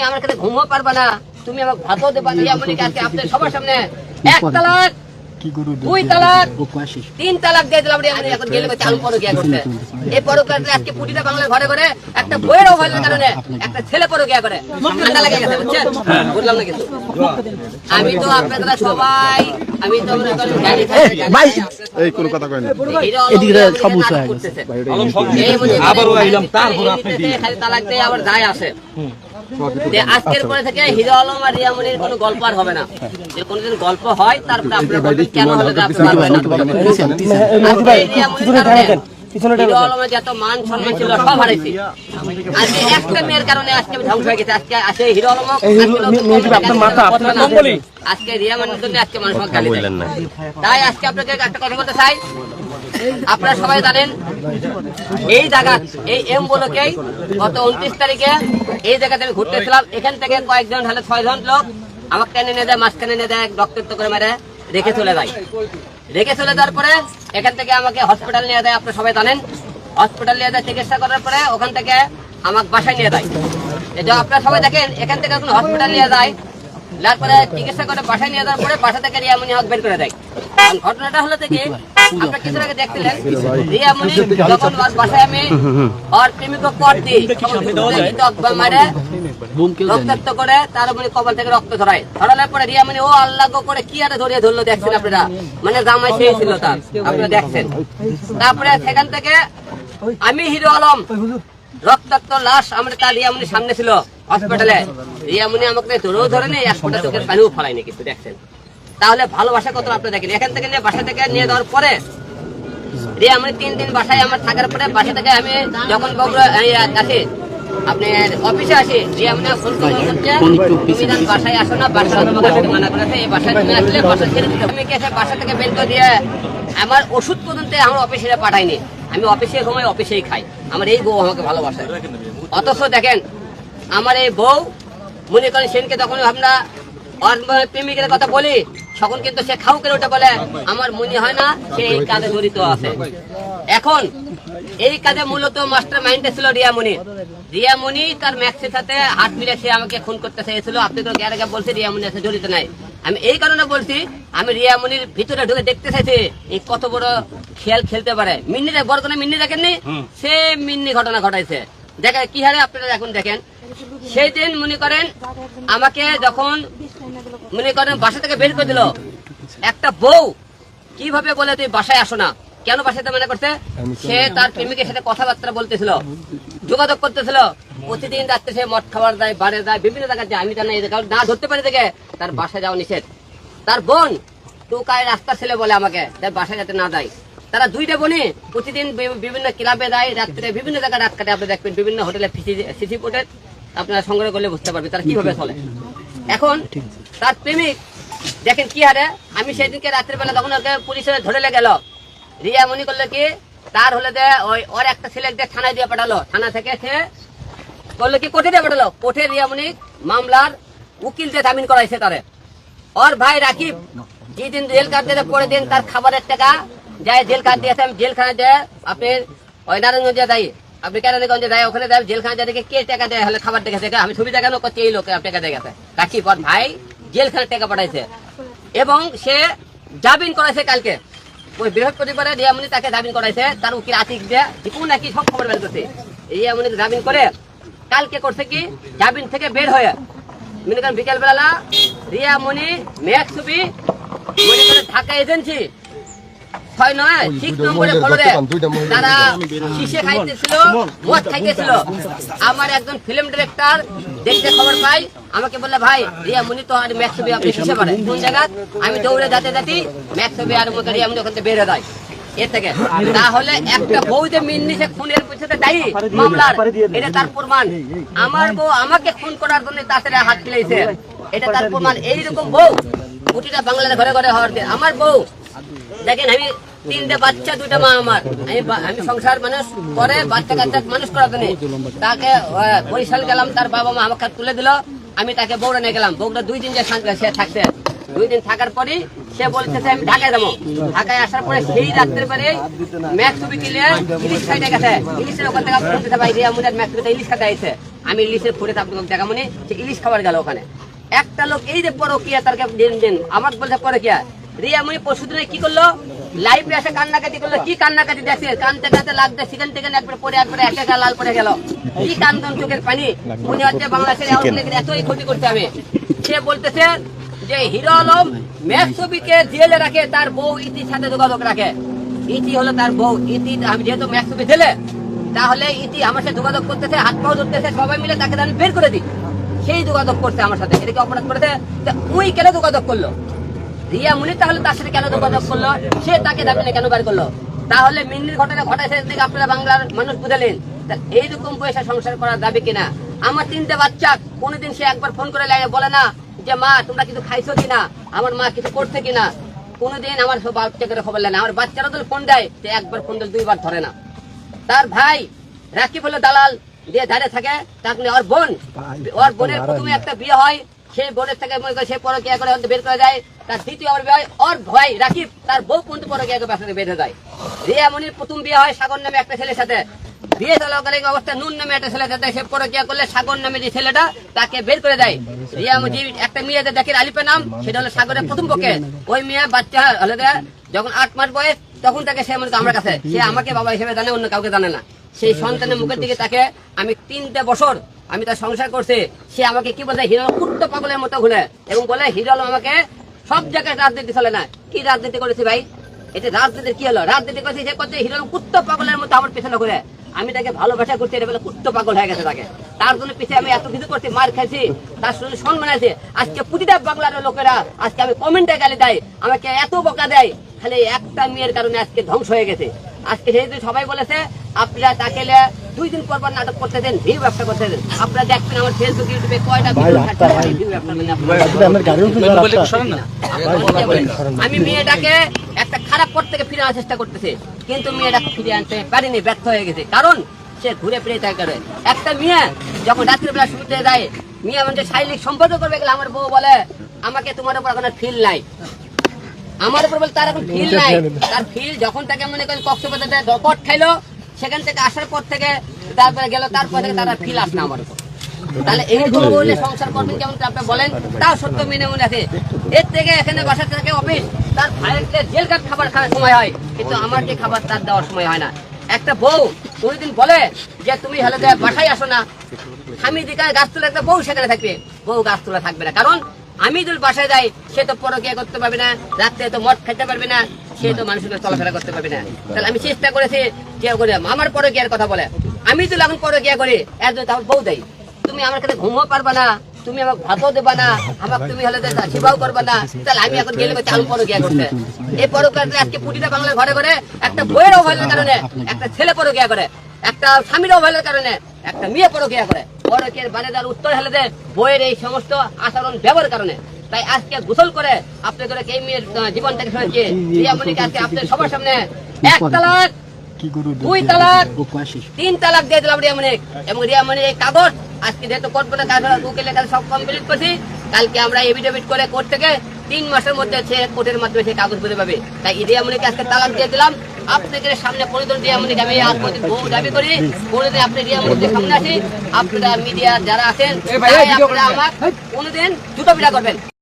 তুমি আমার কাছে ঘুমও পারবা না। তুমি আমাকে ভাতও দেবা না এমনকি আজকে আপনার সবার সামনে এক তালাক দুই তালাক তিন তালাক দিয়ে দিলাম এখন গেলে বলছে আমি পরকিয়া করতে। এই পরকিয়া আজকে পুটিটা বাংলার ঘরে ঘরে একটা বইয়ের অভাবের কারণে একটা ছেলে পরকিয়া করে। ঠান্ডা লেগে গেছে বুঝছেন? বুঝলাম না কিছু। আমি তো আপনারা সবাই আমি তো ভাই। এই কোনো কথা কয় না। এদিকে হয়ে গেছে। আবারও আইলাম, তারপর আপনি। খালি তালাক দিয়ে আবার যায় আসে। যে আজকের পরে থেকে হিরো আলম আর রিয়ামনির কোনো গল্প আর হবে না। যে কোনোদিন গল্প হয় তারপরে আপনারা বলবেন কেন হলো যে আপনি পারবেন না আজকে মান সব আজকে একটা মেয়ের কারণে আজকে আমি ধ্বংস হয়ে গেছে। হিরো আলম আজকে রিয়ামনির জন্য আজকে মানুষ। তাই আজকে আপনাকে একটা কথা বলতে চাই। আপনারা সবাই জানেন, এই জায়গা, এই এম বলকেই গত উনত্রিশ তারিখে এই জায়গাতে আমি ঘুরতেছিলাম। এখান থেকে কয়েকজন হলে ছয়জন লোক আমাকে টেনে নিয়ে যায়, মাঝখানে নিয়ে যায়, রক্তাক্ত করে মেরে রেখে চলে যায়। রেখে চলে যাওয়ার পরে এখান থেকে আমাকে হসপিটাল নিয়ে যায়, আপনারা সবাই জানেন। হসপিটাল নিয়ে যায়, চিকিৎসা করার পরে ওখান থেকে আমাকে বাসায় নিয়ে যায়। যে আপনারা সবাই দেখেন, এখান থেকে যখন হসপিটাল নিয়ে যায় তারপরে চিকিৎসা করে বাসায় নিয়ে যাওয়ার পরে বাসা থেকে রিয়ামনি হক বের করে দেয়। ঘটনাটা হলো থেকে আমরা কিছুর আগে দেখছিলেন রিয়ামনি যখন বাসায় আমি ওর প্রেমিক পর দিই মারে রক্তাক্ত করে তার মানে কপাল থেকে রক্ত ধরায় ধরানোর পরে রিয়ামনি ও আল্লাহ করে কি আরে ধরিয়ে ধরলো দেখছেন আপনারা? মানে জামাই সেই ছিল তার আপনারা দেখছেন। তারপরে সেখান থেকে আমি হিরো আলম রক্তাক্ত লাশ আমার তার রিয়ামনির সামনে ছিল হসপিটালে রিয়ামনি আমাকে ধরেও ধরে নেই এক ফোঁটা চোখের পানিও ফলায়নি কিছু দেখছেন। তাহলে ভালোবাসা কত আপনি দেখেন? এখান থেকে নিয়ে বাসা থেকে নিয়ে যাওয়ার পরে রিয়ামনি তিন দিন বাসায় আমার থাকার পরে বাসা থেকে আমি যখন বগুড়া আসি আপনি অফিসে আসি রিয়ামনি ফোন করে তুমি না বাসায় আসো না বাসা মানা করেছে এই বাসায় তুমি আসলে বাসা ছেড়ে দিতে। আমি বাসা থেকে বের করে দিয়ে আমার ওষুধ পর্যন্ত আমার অফিসে পাঠাইনি। আমি অফিসে ঘুমাই অফিসেই খাই। আমার এই বউ আমাকে ভালোবাসে। অথচ দেখেন আমার এই বউ মনে করেন সেনকে তখন আমরা প্রেমিকের কথা বলি তখন কিন্তু সে খাও করে ওটা বলে আমার মনে হয় না সে এই কাজে জড়িত আছে। এখন এই কাজে মূলত মাস্টার মাইন্ডে ছিল রিয়ামণি রিয়ামণি তার ম্যাক্সের সাথে হাত মিলে সে আমাকে খুন করতে চেয়েছিল। আপনি তো গ্যারে বলছে রিয়ামণি আছে জড়িত নাই। আমি এই কারণে বলছি আমি রিয়ামণির ভিতরে ঢুকে দেখতে চাইছি এই কত বড় খেয়াল খেলতে পারে। মিন্নি দেখ বড় কোনো মিন্নি দেখেননি? সে মিন্নি ঘটনা ঘটাইছে। দেখেন কি হারে আপনারা এখন দেখেন? সেই দিন মনে করেন আমাকে যখন মনে করেন বাসা থেকে বের করে দিল, একটা বউ, কীভাবে বলে তুই বাসায় আসো না? কেন বাসাতে মনে করছে? সে তার প্রেমিকের সাথে কথাবার্তা বলতেছিল, যোগাযোগ করতেছিল, প্রতিদিন রাত্রে সে মদ খাবার যায় বাড়ে যায় বিভিন্ন জায়গায় যায়, আমি জানি জায়গায় না ধরতে পারি দেখে তার বাসায় যাওয়া নিষেধ। তার বোন, টুকায় রাস্তা ছেলে বলে আমাকে তার বাসায় যাতে না যায় তারা দুইটা বোনে প্রতিদিন বিভিন্ন ক্লাবে যায়, রাত্রে বিভিন্ন জায়গায় রাত কাটে আপনি দেখবেন বিভিন্ন হোটেলে সিসি ফুটেজ। আপনারা সংগ্রহ করলে বুঝতে পারবেন তারা কীভাবে চলে। এখন তার প্রেমিক, দেখেন কি হারে, আমি সেদিনকে রাত্রে বেলা তখন ওকে পুলিশে ধরে গেল। রিয়া মনে করল কি, তার হলে যে ওই ওর একটা ছেলেকে থানায় দিয়ে পাঠালো। থানা থেকে সে করল কি, কোর্টে দিয়ে পাঠালো। কোর্টে রিয়ামণি মামলার উকিল দিয়ে জামিন করাইছে তারে। ওর ভাই রাকিব, যেদিন জেল কাট দিয়ে পরে দিন তার খাবারের টাকা যায় জেল কাট দিয়েছে জেলখানা দিয়ে আপনি ওই নারায়ণগঞ্জে যাই। আপনি কেরানীগঞ্জে যাই ওখানে যাই জেলখানা যায়, দেখে কে টাকা দেয়? হলে খাবার দেখে দেখে আমি ছবি দেখানো করছি, এই লোকে টাকা দিয়ে গেছে। ওর ভাই জেলখানা টাকা পাঠাইছে। এবং সে জামিন করাইছে কালকে। ওই বৃহস্পতিবারে রিয়ামণি তাকে জামিন করাইছে। তার উকিল আতিক দিয়ে দীপু নাকি সব খবর বের করছে। রিয়ামণি জামিন করে কালকে করছে কি? জামিন থেকে বের হয়ে, মনে করেন বিকেল বেলা রিয়ামণি, মেঘ ছবি, মনে করেন ঢাকা এজেন্সি ছয় নয় ঠিক নম্বরে ফলরে তারা শিশে খাইতেছিল মদ খাইতেছিল। আমার একজন ফিল্ম ডিরেক্টর দেখতে খবর পাই আমাকে বললে ভাই রিয়া মুনি তো আর ম্যাক্স ছবি আপনি শিশে পারেন কোন জায়গা? আমি দৌড়ে যাতে যাতে ম্যাক্স ছবি আর মতো রিয়া মুনি ওখান থেকে বের যায়। এর থেকে। তাহলে একটা বউ যে মিন্নি সে খুনের পিছনে দায়ী মামলার এটা তার প্রমাণ। আমার বউ আমাকে খুন করার জন্য তার হাত মিলাইছে। এটা তার প্রমাণ। এইরকম বউ প্রতিটা বাংলার ঘরে ঘরে হওয়ার দিয়ে। আমার বউ দেখেন আমি তিনটে বাচ্চা, দুইটা মা আমার। আমি আমি সংসার মানুষ করে, বাচ্চা কাচ্চা মানুষ করাতে নেই তাকে বরিশাল গেলাম, তার বাবা মা আমাকে তুলে দিল। আমি তাকে বৌড়া নিয়ে গেলাম। বৌড়া দুই দিন যে সে থাকছে। দুই দিন থাকার পরই সে বলতেছে, আমি ঢাকায় যাব। ঢাকায় আসার পরে সেই রাত্রের পরে কিনে ইলিশ খাইতে গেছে। ইলিশের ওখান থেকে ইলিশ খাতে আইছে। আমি ইলিশের ফুটে আপনাকে দেখা মনে ইলিশ খাবার গেল ওখানে। একটা লোক, এই যে পরকিয়া তার দিন দিন আমার বলছে পরকিয়া রিয়া পরশু দিনে কি করল? লাইভে এসে কান্নাকাটি করল। কি কান্নাকাটি দেখছে কানতে কানতে লাগতে সেখান থেকে একবার পরে একবারে এক একা লাল পড়ে গেল। কি কান্দন চোখের পানি? মনে হচ্ছে বাংলাদেশের এতই ক্ষতি করতে হবে। সে বলতেছে যে হিরো আলম ম্যাচ ছবিকে জেলে রাখে তার বউ ইতির সাথে যোগাযোগ রাখে। ইতি হলো তার বউ। ইতি আমি যেহেতু ম্যাচ ছবি তাহলে ইতি আমার সাথে যোগাযোগ করতেছে হাত পাও ধরতেছে সবাই মিলে তাকে আমি বের করে দিই। সেই যোগাযোগ করছে আমার সাথে। এটাকে অপরাধ করেছে। ওই কেন যোগাযোগ করল? রিয়া মুনি তাহলে তার সাথে কেন যোগাযোগ করল? সে তাকে দাবিনে কেন বার করল? তাহলে মিন্নির ঘটনা ঘটাইছে দিকে আপনারা বাংলার মানুষ বুঝালেন। এইরকম পয়সা সংসার করার দাবি কিনা? আমার তিনটে বাচ্চা কোনোদিন সে একবার ফোন করে লাগে বলে না যে মা তোমরা কিছু খাইছো কিনা? আমার মা কিছু করছে কিনা? কোনোদিন আমার সব বাচ্চাকে খবর নেয় না। আমার বাচ্চারা তো ফোন দেয় সে একবার ফোন দিলে দুইবার ধরে না। তার ভাই রাকিব হলো দালাল দিয়ে ধারে থাকে তাকে ওর বোন। ওর বোনের প্রথমে একটা বিয়ে হয় সেই বোনের থেকে মনে করে সে পরকিয়া করে বের করে যায় তার দ্বিতীয় ওর বিয়ে হয়। ওর ভাই রাকিব, তার বউ পর্যন্ত পরকিয়া করে ব্যবসা বেঁধে যায়। রিয়া মনির প্রথম বিয়ে হয় সাগর নামে একটা ছেলের সাথে। বিয়ে অবস্থা, নুন নামে একটা ছেলে সে পরকিয়া করলে সাগর নামে যে ছেলেটা, তাকে বের করে দেয়। রিয়া একটা মেয়ে যে দেখে আলিপের নাম, সেটা হলো সাগরের প্রথম পক্ষে। ওই মেয়ে বাচ্চা হলে যখন আট মাস বয়স, তখন তাকে সে মনে আমার কাছে। সে আমাকে বাবা হিসেবে জানে, অন্য কাউকে জানে না। সেই সন্তানের মুখের দিকে তাকে আমি তিনটে বছর আমি তার সংসার করছি। সে আমাকে কি বলে, হিরো কুট্ট পাগলের মতো ঘুরে। এবং বলে, হিরো আমাকে সব জায়গায় রাজনীতি চলে না। কি রাজনীতি করেছি ভাই? এটা রাজনীতির কি হলো? রাজনীতি করছি, সে করছে হিরো কুট্ট পাগলের মতো আমার পেছনে ঘুরে। আমি তাকে ভালোবাসা করছি, এটা বলে কুট্ট পাগল হয়ে গেছে তাকে। তার জন্য পিছিয়ে আমি এত কিছু করছি, মার খাইছি তার জন্য সম্মান আছে আজকে প্রতিটা বাংলার লোকেরা আজকে আমি কমেন্টে গালি দেয়, আমাকে এত বকা দেয়। খালি একটা মেয়ের কারণে আজকে ধ্বংস হয়ে গেছে। আজকে যেহেতু সবাই বলেছে আপনারা তাকে দুই দিন পর পর নাটক করতেছেন ভিউ ব্যবসা করতেছেন আপনারা দেখবেন আমার ফেসবুক ইউটিউবে কয়টা ভিউ ব্যবসা আমি মেয়েটাকে একটা খারাপ পথ থেকে ফিরে আনার চেষ্টা করতেছে কিন্তু মেয়েটা ফিরে আনতে পারেনি ব্যর্থ হয়ে গেছে। কারণ সে ঘুরে ফিরে করে একটা মেয়ে যখন রাত্রিবেলা শুতে যায় মেয়ে মানে শারীরিক সম্পর্ক করবে গেলে আমার বউ বলে আমাকে তোমার উপর এখন ফিল নাই। আমার উপর বলে তার এখন ফিল নাই। তার ফিল যখন তাকে মনে করেন কক্সবাজারে দপট খাইলো সেখান থেকে আসার পর থেকে তারপরে গেল তারপর থেকে তারা ফিল আসে আমার উপর। তাহলে এই রকম সংসার করবেন কেমন আপনি বলেন? তাও সত্য মেনে মনে আছে। এর থেকে এখানে বাসা থেকে অফিস তার ভাইয়ের জেল খাবার খাওয়ার সময় হয়। কিন্তু আমার যে খাবার তার দেওয়ার সময় হয় না। একটা বউ কোনোদিন বলে যে তুমি হলে বাসায় আসো না। আমি যেখানে গাছ তুলে একটা বউ সেখানে থাকবে। বউ গাছ তুলে থাকবে না। কারণ আমি যদি বাসায় যাই, সে তো পরকিয়া করতে পারবে না, রাত্রে তো মদ খেতে পারবে না, সে তো মানুষের চলাফেরা করতে পারবে না। তাহলে আমি চেষ্টা করেছি যে করে, আমার পরকিয়ার কথা বলে। আমি তো এখন পরকিয়া করি একজন তাহলে বউ দেয়। তুমি আমার কাছে ঘুমও পারবা না, তুমি আমাকে ভাতও দেবা না, আমাকে তুমি হলে সেবাও করবা না, তাহলে আমি এখন গেলে চালু পরকিয়া করতে। এই পরকিয়া আজকে প্রতিটা বাংলার ঘরে ঘরে, একটা বইয়ের অবহেলার কারণে, একটা ছেলে পরকিয়া করে, একটা স্বামীর অবহেলার কারণে, একটা মেয়ে পরকিয়া করে। পরকের বানে দেওয়ার উত্তর হেলে দেয় বইয়ের এই সমস্ত আচরণ ব্যবহারের কারণে। তাই আজকে গোসল করে আপনাদের এই মেয়ের জীবন থেকে শুনেছি আজকে আপনাদের সবার সামনে এক তালাক দুই তালাক তিন তালাক দিয়ে দিলাম রিয়ামণিক এবং রিয়ামণির এই কাগজ আজকে যেহেতু করব না কাজ উকিলের কাছে সব কমপ্লিট করছি। কালকে আমরা এভিডেভিট করে কোর্ট থেকে তিন মাসের মধ্যে সে কোর্টের মাধ্যমে সে কাগজ পেতে পাবে তাই রিয়ামণিকে আজকে তালাক দিয়ে দিলাম। আপনাদের সামনে পরিদল রিয়ামণিকে আমি আর কোনদিন বহু দাবি করি। কোনোদিন আপনি রিয়ামণিকে সামনে আসি আপনারা মিডিয়া যারা আছেন আপনারা আমার কোনোদিন জুতো পিঠা করবেন।